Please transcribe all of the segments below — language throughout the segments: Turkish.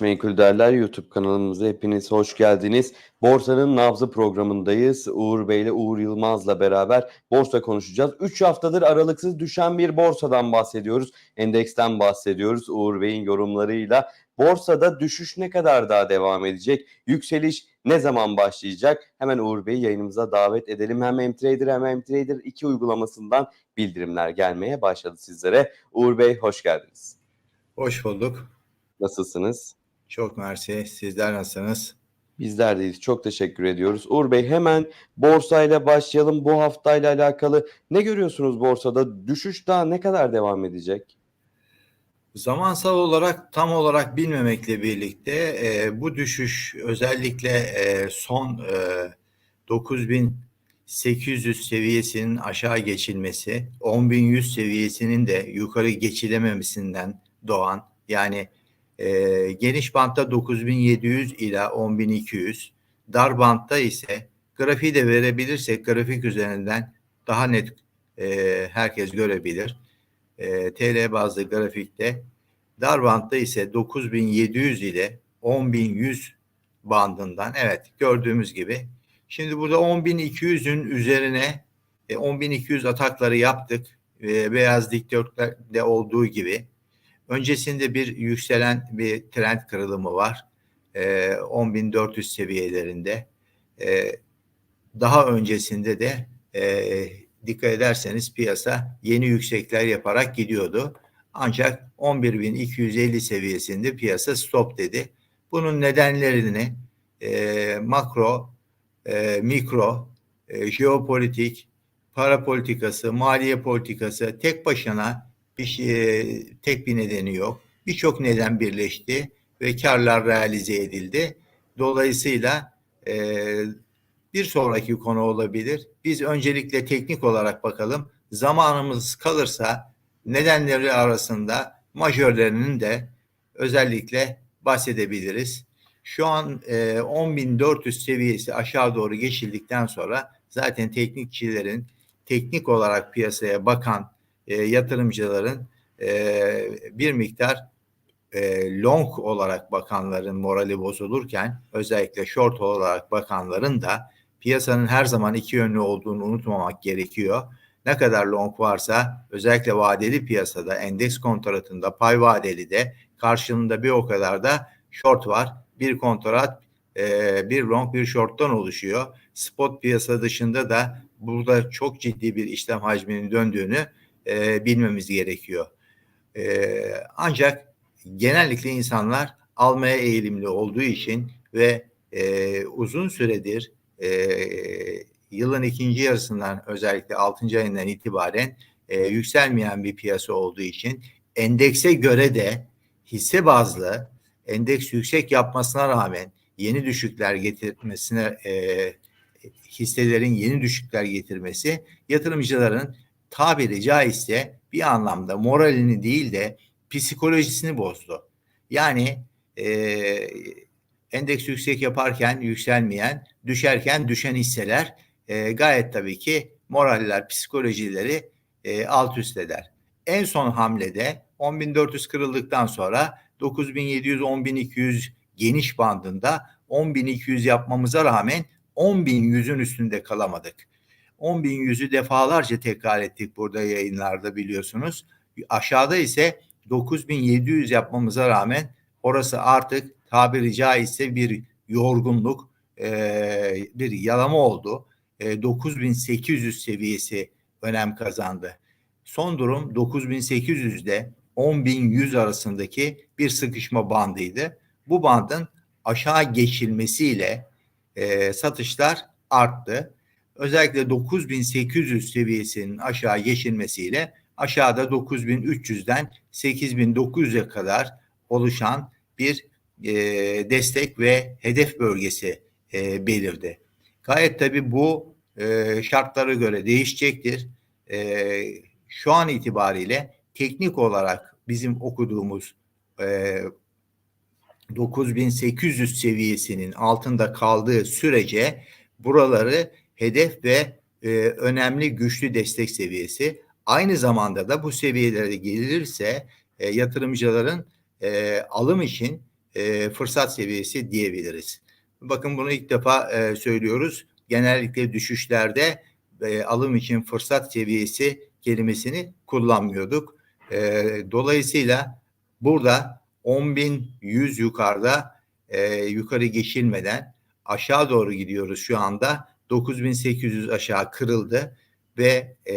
Menkul Değerler YouTube kanalımıza hepiniz hoş geldiniz. Borsanın nabzı programındayız. Uğur Bey ile Uğur Yılmaz'la beraber borsa konuşacağız. 3 haftadır aralıksız düşen bir borsadan bahsediyoruz. Endeksten bahsediyoruz Uğur Bey'in yorumlarıyla. Borsada düşüş ne kadar daha devam edecek? Yükseliş ne zaman başlayacak? Hemen Uğur Bey'i yayınımıza davet edelim. Hem MTrader hem MTrader 2 uygulamasından bildirimler gelmeye başladı sizlere. Uğur Bey hoş geldiniz. Hoş bulduk. Nasılsınız? Çok mersi. Sizler nasılsınız? Bizler deyiz. Çok teşekkür ediyoruz. Uğur Bey hemen borsayla başlayalım. Bu haftayla alakalı ne görüyorsunuz borsada? Düşüş daha ne kadar devam edecek? Zamansal olarak tam olarak bilmemekle birlikte e, bu düşüş özellikle e, son e, 9800 seviyesinin aşağı geçilmesi, 10100 seviyesinin de yukarı geçilememesinden doğan yani e, geniş bantta 9700 ila 10200, dar bantta ise grafiği de verebilirsek grafik üzerinden daha net e, herkes görebilir. E, TL bazlı grafikte dar bantta ise 9700 ile 10100 bandından evet gördüğümüz gibi. Şimdi burada 10200'ün üzerine e, 10200 atakları yaptık. E, beyaz dikdörtlerde olduğu gibi Öncesinde bir yükselen bir trend kırılımı var. E, 10.400 seviyelerinde. E, daha öncesinde de e, dikkat ederseniz piyasa yeni yüksekler yaparak gidiyordu. Ancak 11.250 seviyesinde piyasa stop dedi. Bunun nedenlerini e, makro, e, mikro, e, jeopolitik, para politikası, maliye politikası tek başına bir şey, tek bir nedeni yok. Birçok neden birleşti ve karlar realize edildi. Dolayısıyla e, bir sonraki konu olabilir. Biz öncelikle teknik olarak bakalım. Zamanımız kalırsa nedenleri arasında majörlerinin de özellikle bahsedebiliriz. Şu an e, 10.400 seviyesi aşağı doğru geçildikten sonra zaten teknikçilerin teknik olarak piyasaya bakan e, yatırımcıların e, bir miktar e, long olarak bakanların morali bozulurken özellikle short olarak bakanların da piyasanın her zaman iki yönlü olduğunu unutmamak gerekiyor. Ne kadar long varsa özellikle vadeli piyasada endeks kontratında pay vadeli de karşılığında bir o kadar da short var. Bir kontrat e, bir long bir short'tan oluşuyor. Spot piyasa dışında da burada çok ciddi bir işlem hacminin döndüğünü e, bilmemiz gerekiyor. E, ancak genellikle insanlar almaya eğilimli olduğu için ve e, uzun süredir e, yılın ikinci yarısından özellikle 6. ayından itibaren e, yükselmeyen bir piyasa olduğu için endekse göre de hisse bazlı endeks yüksek yapmasına rağmen yeni düşükler getirmesine e, hisselerin yeni düşükler getirmesi yatırımcıların tabiri caizse bir anlamda moralini değil de psikolojisini bozdu. Yani e, endeks yüksek yaparken yükselmeyen, düşerken düşen hisseler e, gayet tabii ki moraller, psikolojileri e, alt üst eder. En son hamlede 10.400 kırıldıktan sonra 9.700-10.200 geniş bandında 10.200 yapmamıza rağmen 10.100'ün üstünde kalamadık. 10 bin yüzü defalarca tekrar ettik burada yayınlarda biliyorsunuz. Aşağıda ise 9700 yapmamıza rağmen orası artık tabiri caizse bir yorgunluk, bir yalama oldu. E, 9800 seviyesi önem kazandı. Son durum 9800'de 10100 arasındaki bir sıkışma bandıydı. Bu bandın aşağı geçilmesiyle satışlar arttı özellikle 9800 seviyesinin aşağı geçilmesiyle aşağıda 9300'den 8900'e kadar oluşan bir e, destek ve hedef bölgesi e, belirdi. Gayet tabi bu e, şartlara göre değişecektir. E, şu an itibariyle teknik olarak bizim okuduğumuz e, 9800 seviyesinin altında kaldığı sürece buraları hedef ve e, önemli güçlü destek seviyesi. Aynı zamanda da bu seviyelere gelirse e, yatırımcıların e, alım için e, fırsat seviyesi diyebiliriz. Bakın bunu ilk defa e, söylüyoruz. Genellikle düşüşlerde e, alım için fırsat seviyesi kelimesini kullanmıyorduk. E, dolayısıyla burada 10.100 yukarıda e, yukarı geçilmeden aşağı doğru gidiyoruz şu anda. 9.800 aşağı kırıldı ve e,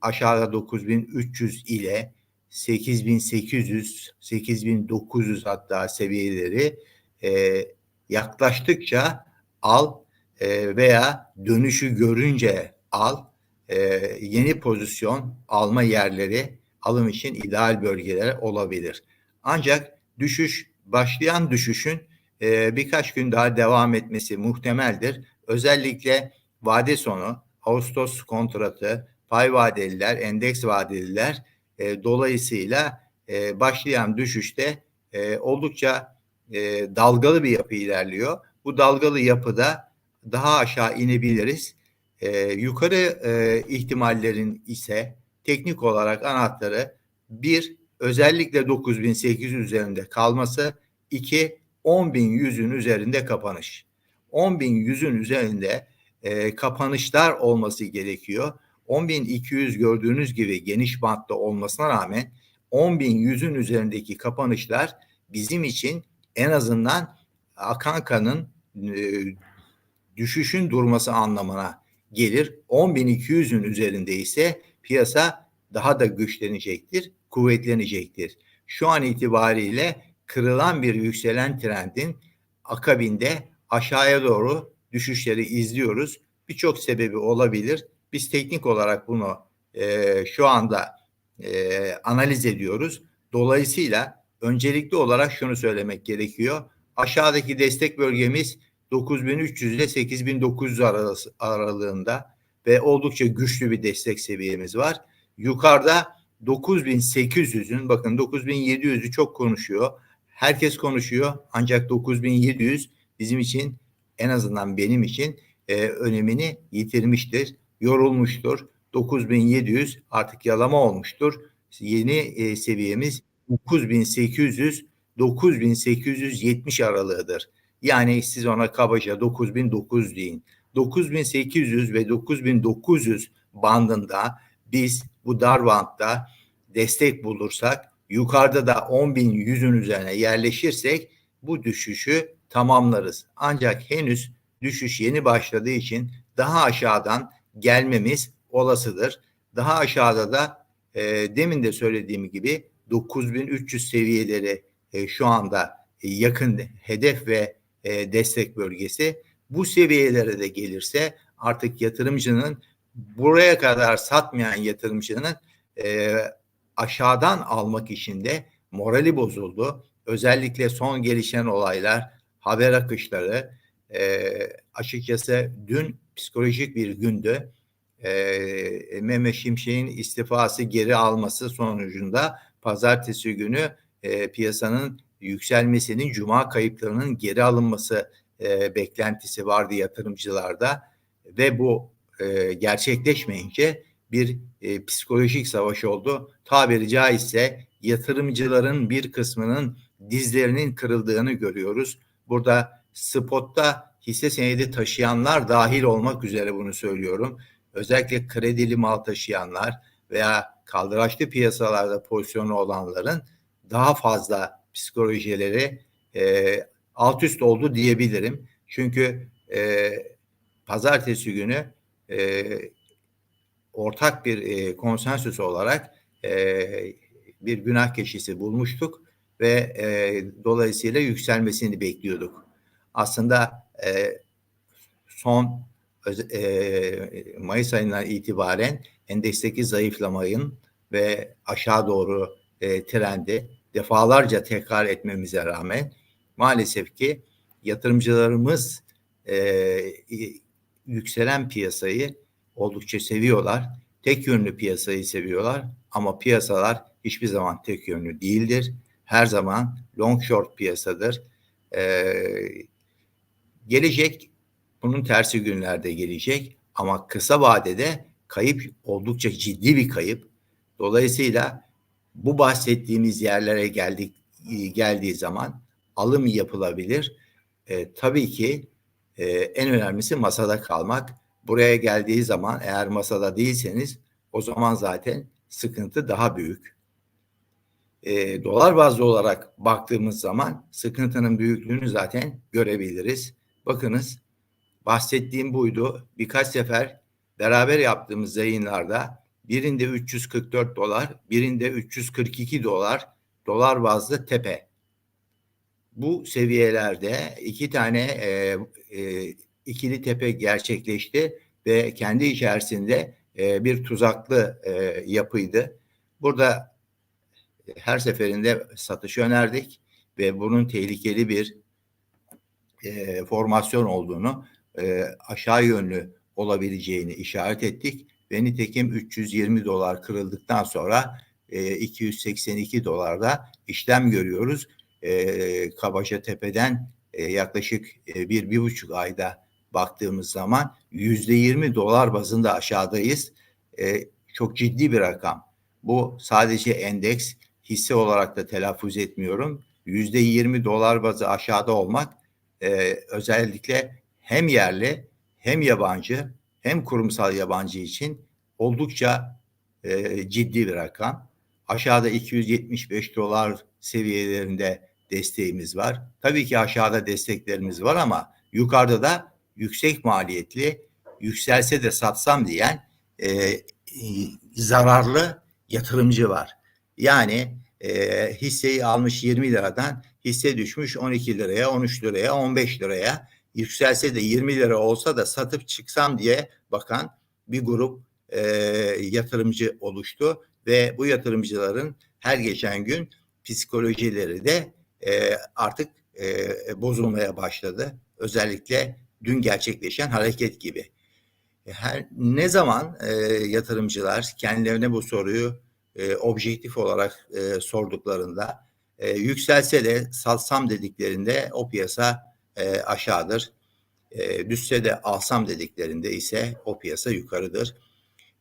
aşağıda 9.300 ile 8.800, 8.900 hatta seviyeleri e, yaklaştıkça al e, veya dönüşü görünce al e, yeni pozisyon alma yerleri alım için ideal bölgeler olabilir. Ancak düşüş başlayan düşüşün e, birkaç gün daha devam etmesi muhtemeldir. Özellikle vade sonu, Ağustos kontratı, pay vadeliler, endeks vadeliler e, dolayısıyla e, başlayan düşüşte e, oldukça e, dalgalı bir yapı ilerliyor. Bu dalgalı yapıda daha aşağı inebiliriz. E, yukarı e, ihtimallerin ise teknik olarak anahtarı bir özellikle 9800 üzerinde kalması, iki 10.100'ün üzerinde kapanış. 10.100'ün üzerinde e, kapanışlar olması gerekiyor. 10.200 gördüğünüz gibi geniş bantta olmasına rağmen 10.100'ün üzerindeki kapanışlar bizim için en azından akan kanın e, düşüşün durması anlamına gelir. 10.200'ün üzerinde ise piyasa daha da güçlenecektir, kuvvetlenecektir. Şu an itibariyle kırılan bir yükselen trendin akabinde aşağıya doğru düşüşleri izliyoruz. Birçok sebebi olabilir. Biz teknik olarak bunu e, şu anda e, analiz ediyoruz. Dolayısıyla öncelikli olarak şunu söylemek gerekiyor. Aşağıdaki destek bölgemiz 9300 ile 8900 arası, aralığında ve oldukça güçlü bir destek seviyemiz var. Yukarıda 9800'ün bakın 9700'ü çok konuşuyor. Herkes konuşuyor ancak 9700 bizim için en azından benim için e, önemini yitirmiştir, yorulmuştur. 9700 artık yalama olmuştur. Yeni e, seviyemiz 9800 9870 aralığıdır. Yani siz ona kabaca 9900 deyin. 9800 ve 9900 bandında biz bu dar bantta destek bulursak yukarıda da 10.100'ün üzerine yerleşirsek bu düşüşü tamamlarız. Ancak henüz düşüş yeni başladığı için daha aşağıdan gelmemiz olasıdır. Daha aşağıda da e, demin de söylediğim gibi 9300 seviyeleri e, şu anda e, yakın hedef ve e, destek bölgesi. Bu seviyelere de gelirse artık yatırımcının buraya kadar satmayan yatırımcının e, aşağıdan almak için de morali bozuldu. Özellikle son gelişen olaylar, haber akışları e, açıkçası dün psikolojik bir gündü. E, Mehmet Şimşek'in istifası geri alması sonucunda pazartesi günü e, piyasanın yükselmesinin, cuma kayıplarının geri alınması e, beklentisi vardı yatırımcılarda ve bu e, gerçekleşmeyince bir e, psikolojik savaş oldu. Tabiri caizse yatırımcıların bir kısmının dizlerinin kırıldığını görüyoruz. Burada spotta hisse senedi taşıyanlar dahil olmak üzere bunu söylüyorum. Özellikle kredili mal taşıyanlar veya kaldıraçlı piyasalarda pozisyonu olanların daha fazla psikolojileri e, alt üst oldu diyebilirim. Çünkü e, pazartesi günü e, ortak bir e, konsensüs olarak e, bir günah keçisi bulmuştuk ve e, dolayısıyla yükselmesini bekliyorduk. Aslında e, son e, Mayıs ayından itibaren endeksteki zayıflamayın ve aşağı doğru e, trendi defalarca tekrar etmemize rağmen maalesef ki yatırımcılarımız e, yükselen piyasayı oldukça seviyorlar. Tek yönlü piyasayı seviyorlar ama piyasalar hiçbir zaman tek yönlü değildir. Her zaman long short piyasadır. Ee, gelecek bunun tersi günlerde gelecek ama kısa vadede kayıp oldukça ciddi bir kayıp. Dolayısıyla bu bahsettiğimiz yerlere geldik geldiği zaman alım yapılabilir. E, tabii ki e, en önemlisi masada kalmak. Buraya geldiği zaman eğer masada değilseniz o zaman zaten sıkıntı daha büyük. E, dolar bazlı olarak baktığımız zaman sıkıntının büyüklüğünü zaten görebiliriz. Bakınız bahsettiğim buydu. Birkaç sefer beraber yaptığımız yayınlarda birinde 344 dolar, birinde 342 dolar dolar bazlı tepe. Bu seviyelerde iki tane e, e, ikili tepe gerçekleşti ve kendi içerisinde e, bir tuzaklı e, yapıydı. Burada her seferinde satış önerdik ve bunun tehlikeli bir e, formasyon olduğunu, e, aşağı yönlü olabileceğini işaret ettik ve nitekim 320 dolar kırıldıktan sonra e, 282 dolarda işlem görüyoruz. E, Kabaca Tepe'den e, yaklaşık e, bir, bir buçuk ayda baktığımız zaman yüzde 20 dolar bazında aşağıdayız. E, çok ciddi bir rakam. Bu sadece endeks hisse olarak da telaffuz etmiyorum. Yüzde 20 dolar bazı aşağıda olmak e, özellikle hem yerli hem yabancı hem kurumsal yabancı için oldukça e, ciddi bir rakam. Aşağıda 275 dolar seviyelerinde desteğimiz var. Tabii ki aşağıda desteklerimiz var ama yukarıda da yüksek maliyetli yükselse de satsam diyen e, e, zararlı yatırımcı var. Yani e, hisseyi almış 20 liradan hisse düşmüş 12 liraya, 13 liraya, 15 liraya yükselse de 20 lira olsa da satıp çıksam diye bakan bir grup e, yatırımcı oluştu ve bu yatırımcıların her geçen gün psikolojileri de e, artık e, bozulmaya başladı. Özellikle dün gerçekleşen hareket gibi. Her ne zaman e, yatırımcılar kendilerine bu soruyu e, objektif olarak e, sorduklarında e, yükselse de satsam dediklerinde o piyasa e, aşağıdır. E, düşse de alsam dediklerinde ise o piyasa yukarıdır.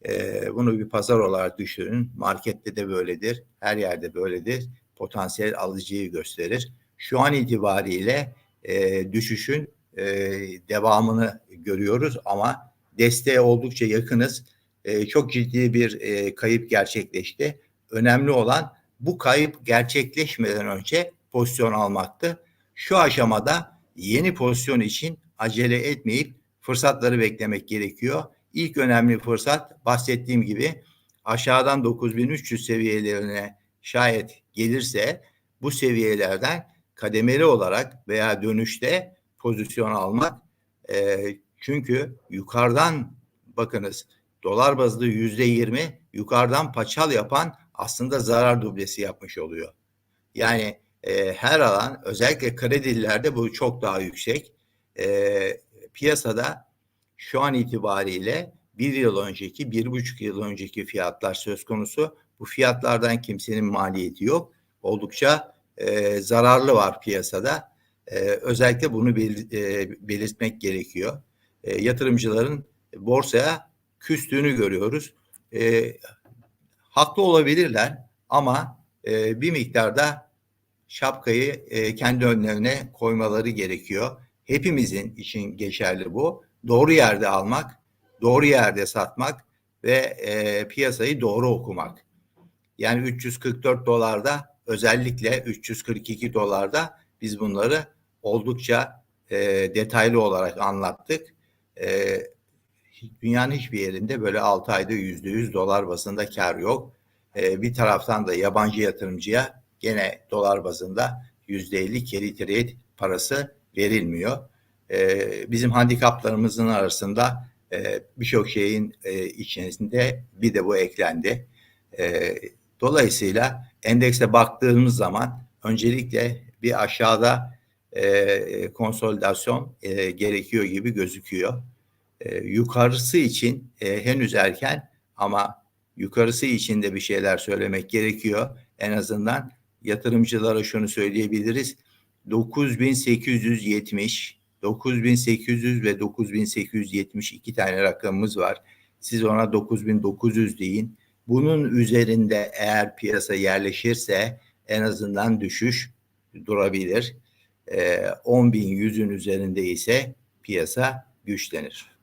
E, bunu bir pazar olarak düşünün. Markette de böyledir. Her yerde böyledir. Potansiyel alıcıyı gösterir. Şu an itibariyle e, düşüşün e, devamını görüyoruz ama desteğe oldukça yakınız. E, çok ciddi bir e, kayıp gerçekleşti. Önemli olan bu kayıp gerçekleşmeden önce pozisyon almaktı. Şu aşamada yeni pozisyon için acele etmeyip fırsatları beklemek gerekiyor. İlk önemli fırsat bahsettiğim gibi aşağıdan 9300 seviyelerine şayet gelirse bu seviyelerden kademeli olarak veya dönüşte pozisyon almak. E, çünkü yukarıdan bakınız dolar bazlı yüzde yirmi yukarıdan paçal yapan aslında zarar dublesi yapmış oluyor. Yani e, her alan özellikle kredilerde bu çok daha yüksek. E, piyasada şu an itibariyle bir yıl önceki, bir buçuk yıl önceki fiyatlar söz konusu. Bu fiyatlardan kimsenin maliyeti yok. Oldukça e, zararlı var piyasada. E, özellikle bunu bel, e, belirtmek gerekiyor. E, yatırımcıların borsaya küstüğünü görüyoruz. E, haklı olabilirler ama e, bir miktarda şapkayı e, kendi önlerine koymaları gerekiyor. Hepimizin için geçerli bu. Doğru yerde almak, doğru yerde satmak ve e, piyasayı doğru okumak. Yani 344 dolarda özellikle 342 dolarda biz bunları oldukça e, detaylı olarak anlattık. E, dünyanın hiçbir yerinde böyle 6 ayda %100 dolar bazında kar yok. E, bir taraftan da yabancı yatırımcıya gene dolar bazında %50 carry trade parası verilmiyor. E, bizim handikaplarımızın arasında e, birçok şeyin e, içerisinde bir de bu eklendi. E, dolayısıyla endekse baktığımız zaman öncelikle bir aşağıda e, konsolidasyon e, gerekiyor gibi gözüküyor. E, yukarısı için e, henüz erken ama yukarısı için de bir şeyler söylemek gerekiyor. En azından yatırımcılara şunu söyleyebiliriz. 9870, 9800 ve 9870 iki tane rakamımız var. Siz ona 9900 deyin. Bunun üzerinde eğer piyasa yerleşirse en azından düşüş durabilir. e, 10.100'ün üzerinde ise piyasa güçlenir.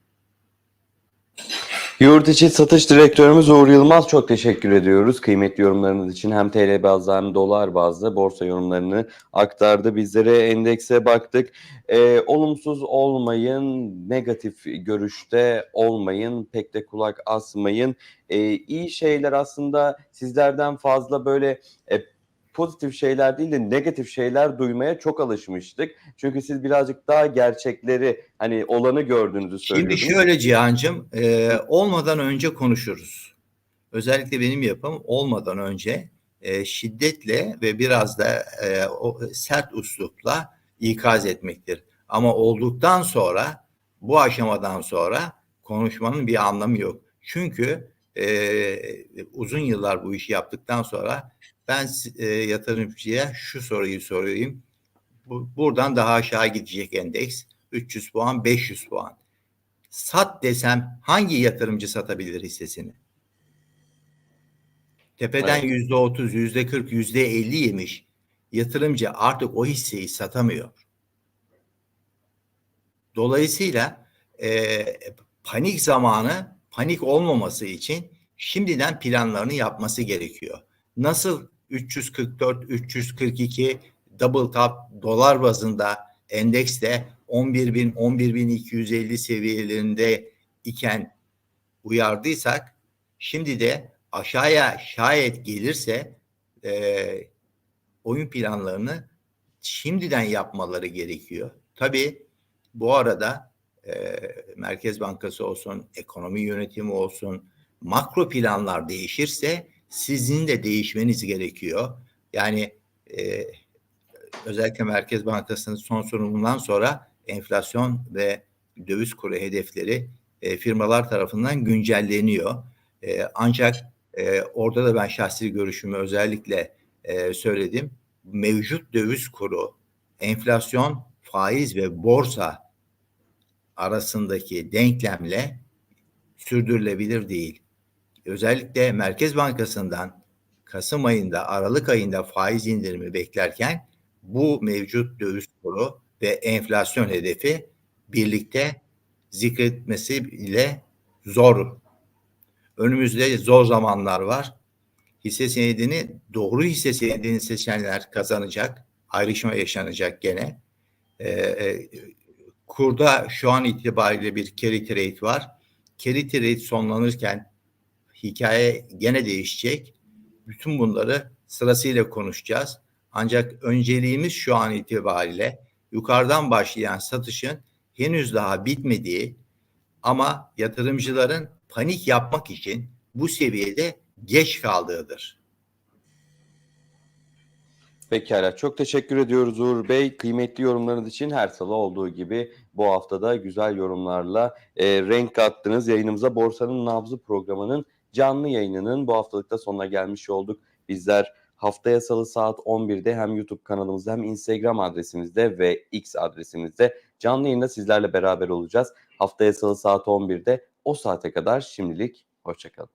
Yurt içi satış direktörümüz Uğur Yılmaz çok teşekkür ediyoruz. Kıymetli yorumlarınız için hem TL bazlı hem dolar bazlı borsa yorumlarını aktardı. Bizlere endekse baktık. Ee, olumsuz olmayın, negatif görüşte olmayın, pek de kulak asmayın. Ee, iyi şeyler aslında sizlerden fazla böyle e, pozitif şeyler değil de negatif şeyler duymaya çok alışmıştık. Çünkü siz birazcık daha gerçekleri hani olanı gördüğünüzü Şimdi söylüyordunuz. şöyle Cihan'cığım, e, olmadan önce konuşuruz. Özellikle benim yapım olmadan önce e, şiddetle ve biraz da e, o sert üslupla ikaz etmektir. Ama olduktan sonra, bu aşamadan sonra konuşmanın bir anlamı yok. Çünkü e, uzun yıllar bu işi yaptıktan sonra ben e, yatırımcıya şu soruyu sorayım. Bu, buradan daha aşağı gidecek endeks. 300 puan, 500 puan. Sat desem hangi yatırımcı satabilir hissesini? Tepeden yüzde otuz, yüzde kırk, yüzde elli yemiş. Yatırımcı artık o hisseyi satamıyor. Dolayısıyla e, panik zamanı panik olmaması için şimdiden planlarını yapması gerekiyor. Nasıl 344, 342 double top dolar bazında endekste 11.000, 11.250 seviyelerinde iken uyardıysak şimdi de aşağıya şayet gelirse e, oyun planlarını şimdiden yapmaları gerekiyor. Tabii bu arada e, Merkez Bankası olsun, ekonomi yönetimi olsun, makro planlar değişirse sizin de değişmeniz gerekiyor. Yani e, özellikle Merkez Bankası'nın son sunumundan sonra enflasyon ve döviz kuru hedefleri e, firmalar tarafından güncelleniyor. E, ancak e, orada da ben şahsi görüşümü özellikle e, söyledim. Mevcut döviz kuru, enflasyon, faiz ve borsa arasındaki denklemle sürdürülebilir değil. Özellikle Merkez Bankası'ndan Kasım ayında, Aralık ayında faiz indirimi beklerken bu mevcut döviz kuru ve enflasyon hedefi birlikte zikretmesi ile zor. Önümüzde zor zamanlar var. Hisse senedini, doğru hisse senedini seçenler kazanacak. Ayrışma yaşanacak gene. Ee, kurda şu an itibariyle bir carry trade var. Carry trade sonlanırken hikaye gene değişecek. Bütün bunları sırasıyla konuşacağız. Ancak önceliğimiz şu an itibariyle yukarıdan başlayan satışın henüz daha bitmediği ama yatırımcıların panik yapmak için bu seviyede geç kaldığıdır. Pekala. Çok teşekkür ediyoruz Uğur Bey. Kıymetli yorumlarınız için her salı olduğu gibi bu haftada güzel yorumlarla e, renk kattınız. Yayınımıza Borsanın Nabzı programının canlı yayınının bu haftalıkta sonuna gelmiş olduk. Bizler haftaya salı saat 11'de hem YouTube kanalımızda hem Instagram adresimizde ve X adresimizde canlı yayında sizlerle beraber olacağız. Haftaya salı saat 11'de o saate kadar şimdilik hoşçakalın.